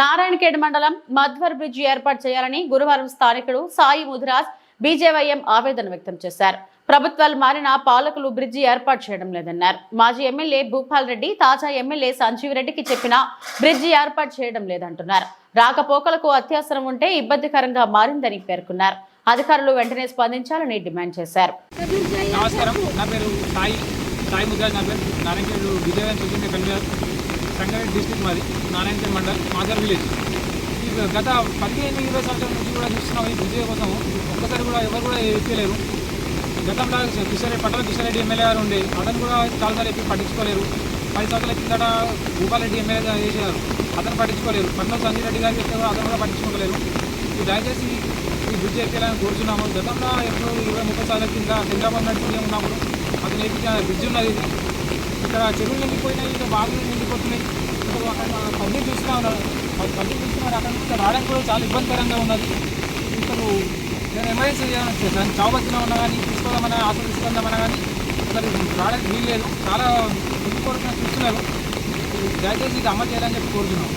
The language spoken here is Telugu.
నారాయణఖేడ్ మండలం మధ్వర్ బ్రిడ్జి ఏర్పాటు చేయాలని గురువారం స్థానికుడు సాయి ముదిరాజ్ బీజేవైఎం ఆవేదన వ్యక్తం చేశారు. ప్రభుత్వాలు మారిన పాలకులు బ్రిడ్జి ఏర్పాటు చేయడం లేదన్నారు. మాజీ ఎమ్మెల్యే భూపాల్ రెడ్డి తాజా ఎమ్మెల్యే సంజీవ్ రెడ్డికి చెప్పినా బ్రిడ్జి ఏర్పాటు చేయడం లేదంటున్నారు. రాకపోకలకు అత్యవసరం ఉంటే ఇబ్బందికరంగా మారిందని పేర్కొన్నారు. అధికారులు వెంటనే స్పందించాలని డిమాండ్ చేశారు. నమస్కారం. నా పేరు సాయి సాయి ముద్రాజ్ నా పేరు. నారాయణ సంగారెడ్డి డిస్టిక్ మాది నారాయణపేట మండల్ మాదర్ విలేజ్. ఈ గత పదిహేను ఇరవై సంవత్సరాల నుంచి కూడా చూస్తున్నాం ఈ విజయ కోసం ఒక్కసారి కూడా ఎవరు కూడా ఎక్కలేరు గతంలో కిషన్ పట్టణ కిషన్రెడ్డి ఎమ్మెల్యే గారు ఉండే అతను కూడా చాలాసార్లు ఎప్పి పట్టించుకోలేరు. పది సంవత్సరాల కిందట భూపాలరెడ్డి ఎమ్మెల్యే చేశారు. అతను పట్టించుకోలేరు. పట్నం సంజయ్ రెడ్డి గారు చెప్తే కూడా అతను కూడా పట్టించుకోలేరు. ఈ దయచేసి ఈ బ్రిడ్జ్ ఎక్కేయాలని కోరుచున్నాము. గతంలో ఎప్పుడు ఇరవై ముప్పై సార్ల కింద హైదరాబాద్ నాయుడు ఉన్నప్పుడు అతను ఎక్కి బ్రిడ్జ్ ఉన్నది. ఇది ఇక్కడ చెరువులు నిండిపోయినాయి ఇక్కడ బాగులు నిండిపోతున్నాయి. ఇప్పుడు అక్కడ పబ్లిక్ చూస్తూ ఉన్నారు. పబ్లిక్ చూస్తున్నారు అక్కడ నుంచి రావడానికి కూడా చాలా ఇబ్బందికరంగా ఉన్నది. ఇప్పుడు నేను ఎమర్జెన్సీ చేయాలని చావచ్చిన ఉన్నా కానీ తీసుకోదామన్నా హాస్పిటల్ తీసుకుందామన్నా కానీ అసలు రావడానికి వీలు లేదు చాలా నిండిపోతున్నా చూస్తున్నారు దయచేసి ఇది అమలు చేయాలని చెప్పి కోరుతున్నాం